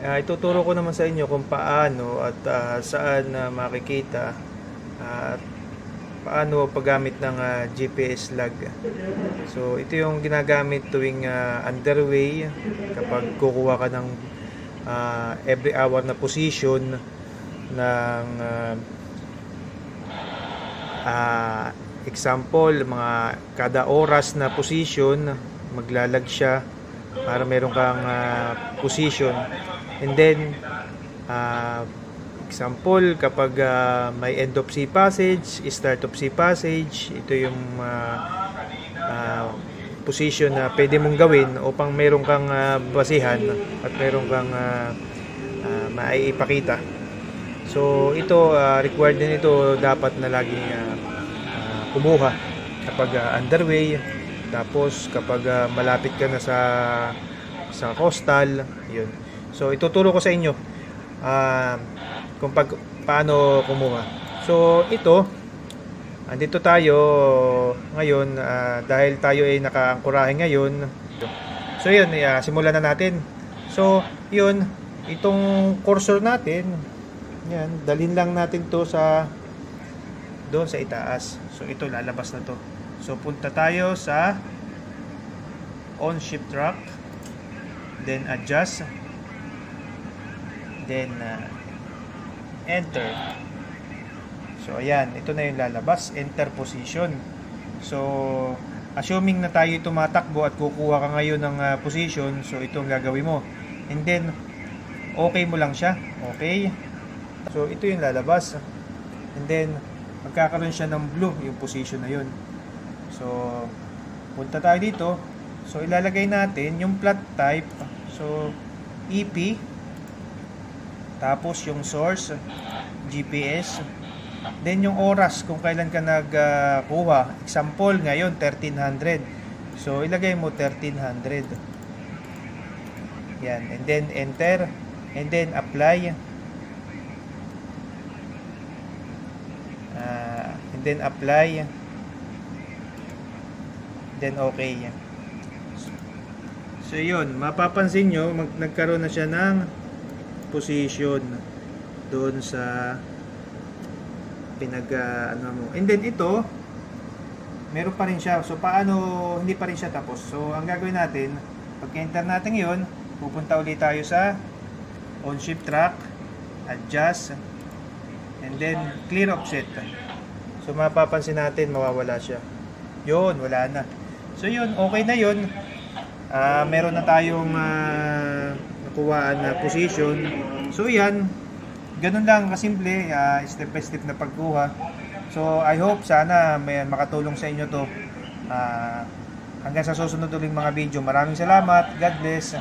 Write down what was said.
Ah, ituturo ko naman sa inyo kung paano at ah, saan na makikita at paano paggamit ng ah, GPS lag. So ito yung ginagamit tuwing ah, underway kapag kukuha ka ng ah, every hour na position ng ah, ah, example mga kada oras na position maglalag siya para meron kang ah, position. And then ah, example kapag ah, may end of sea passage start of sea passage ito yung ah, ah, position na pwede mong gawin upang meron kang ah, basihan at meron kang ah, ah, maiipakita. So ito ah, required din ito dapat na laging ah, ah, kumuha kapag ah, underway tapos kapag ah, malapit ka na sa sa coastal yun. So ituturo ko sa inyo ah, kung pag, paano kumuha. So ito andito tayo ngayon ah, dahil tayo ay nakaangkurahe ngayon. So yun ah, simulan na natin. So yun itong cursor natin yan dalhin lang natin to sa doon sa itaas. So ito lalabas na to so punta tayo sa on ship track then adjust then uh, enter. So ayan ito na yung lalabas enter position. So assuming na tayo tumatakbo at kukuha ka ngayon ng uh, position so ito ang gagawin mo. And then okay mo lang siya okay? So ito yung lalabas. And then magkakaroon siya ng blue yung position na yun so punta tayo dito. So ilalagay natin yung plot type. So EP tapos yung source GPS then yung oras kung kailan ka nagkuha. Example ngayon 1300 so ilagay mo 1300 yan and then enter and then apply. Ah, and then apply then okay so yun. Mapapansin nyo mag, nagkaroon na siya ng position doon sa pinag ah, ano mo. And then ito meron pa rin siya. So paano hindi pa rin siya tapos? So ang gagawin natin pag enter natin yon pupunta ulit tayo sa on ship track adjust and then clear offset. So mapapansin natin mawawala siya. Yun wala na so yun okay na yun. Ah, meron na tayong uh, nakuhaan na position. So yan. Ganun lang kasimple ah, step by step na pagkuha. So I hope sana may makatulong sa inyo to. Ah, hanggang sa susunod uling mga video. Maraming salamat. God bless